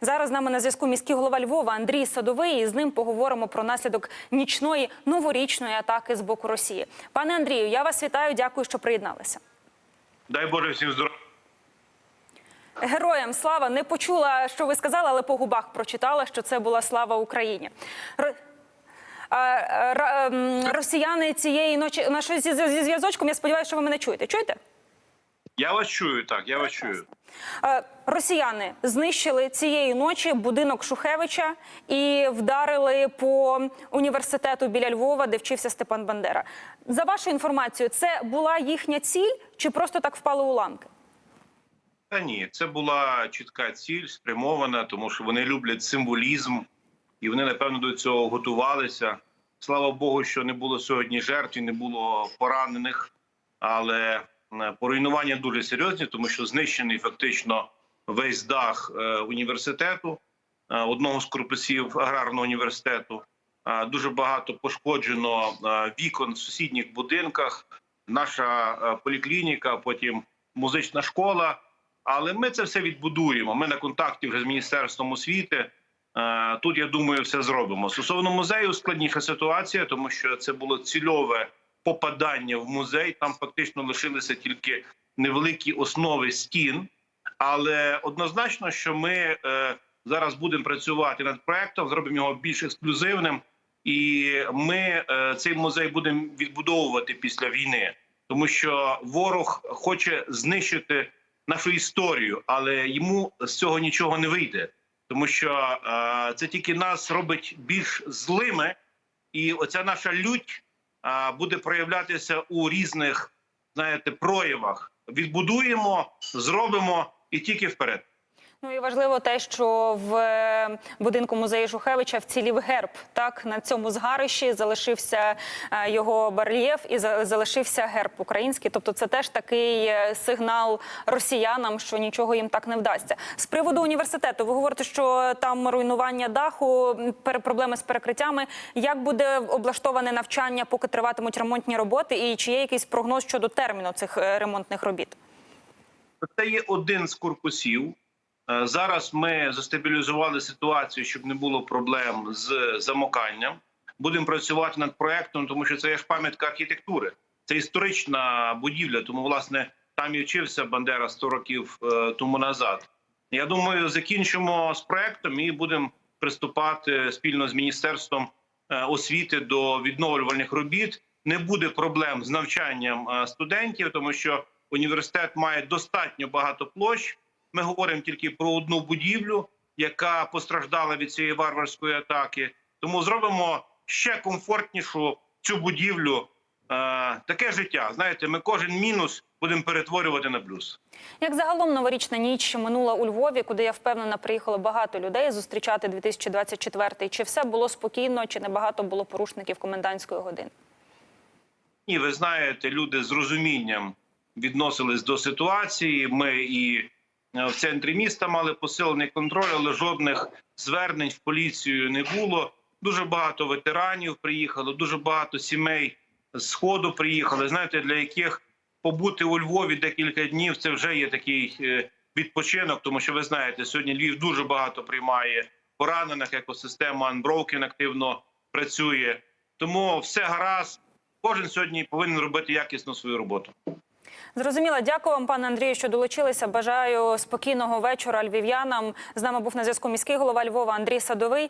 Зараз з нами на зв'язку міський голова Львова Андрій Садовий. І з ним поговоримо про наслідок нічної новорічної атаки з боку Росії. Пане Андрію, я вас вітаю. Дякую, що приєдналися. Дай Боже всім здоров'я. Героям слава не почула, що ви сказали, але по губах прочитала, що це була слава Україні. А, ра- ем, Росіяни цієї ночі на щось зі зв'язочком. Я сподіваюся, що ви мене чуєте. Чуєте? Я вас чую, так, я вас чую. Е, Росіяни знищили цієї ночі будинок Шухевича і вдарили по університету біля Львова, де вчився Степан Бандера. За вашою інформацією, це була їхня ціль чи просто так впали уламки? Та ні, це була чітка ціль, спрямована, тому що вони люблять символізм, і вони напевно до цього готувалися. Слава Богу, що не було сьогодні жертв і не було поранених, але поруйнування дуже серйозні, тому що знищений фактично весь дах е, університету, е, одного з корпусів аграрного університету. Е, Дуже багато пошкоджено е, вікон в сусідніх будинках. Наша е, поліклініка, потім музична школа. Але ми це все відбудуємо. Ми на контакті вже з міністерством освіти. Е, Тут я думаю, все зробимо. Стосовно музею складніша ситуація, тому що це було цільове попадання в музей. Там фактично лишилися тільки невеликі основи стін. Але однозначно, що ми е, зараз будемо працювати над проектом, зробимо його більш ексклюзивним, і ми е, цей музей будемо відбудовувати після війни, тому що ворог хоче знищити нашу історію, але йому з цього нічого не вийде, тому що е, це тільки нас робить більш злими, і оця наша лють буде проявлятися у різних, знаєте, проявах. Відбудуємо, зробимо і тільки вперед. Ну і важливо те, що в е, будинку музею Шухевича вцілів герб. Так на цьому згарищі залишився е, його барельєф і за- залишився герб український. Тобто, це теж такий е, сигнал росіянам, що нічого їм так не вдасться. З приводу університету, ви говорите, що там руйнування даху, проблеми з перекриттями. Як буде облаштоване навчання, поки триватимуть ремонтні роботи, і чи є якийсь прогноз щодо терміну цих ремонтних робіт? Це є один з корпусів. Е, Зараз ми застабілізували ситуацію, щоб не було проблем з замоканням. Будемо працювати над проектом, тому що це є ж пам'ятка архітектури. Це історична будівля. Тому, власне, там і вчився Бандера 100 років е, тому назад. Я думаю, закінчимо з проектом і будемо приступати спільно з міністерством е, освіти до відновлювальних робіт. Не буде проблем з навчанням студентів, тому що університет має достатньо багато площ. Ми говоримо тільки про одну будівлю, яка постраждала від цієї варварської атаки. Тому зробимо ще комфортнішу цю будівлю. Е, таке життя. Знаєте, ми кожен мінус будемо перетворювати на плюс. Як загалом новорічна ніч минула у Львові, куди я впевнена, приїхало багато людей зустрічати 2024 Чи все було спокійно, чи небагато було порушників комендантської години? І ви знаєте, люди з розумінням відносились до ситуації. Ми і в центрі міста мали посилений контроль, але жодних звернень в поліцію не було. Дуже багато ветеранів приїхало, дуже багато сімей з сходу приїхали. Знаєте, для яких побути у Львові декілька днів це вже є такий е, відпочинок, тому що ви знаєте, сьогодні Львів дуже багато приймає поранених, екосистема Unbroken активно працює. Тому все гаразд. Кожен сьогодні повинен робити якісно свою роботу. Зрозуміла, дякую вам, пане Андрію, що долучилися. Бажаю спокійного вечора львів'янам. З нами був на зв'язку міський голова Львова Андрій Садовий.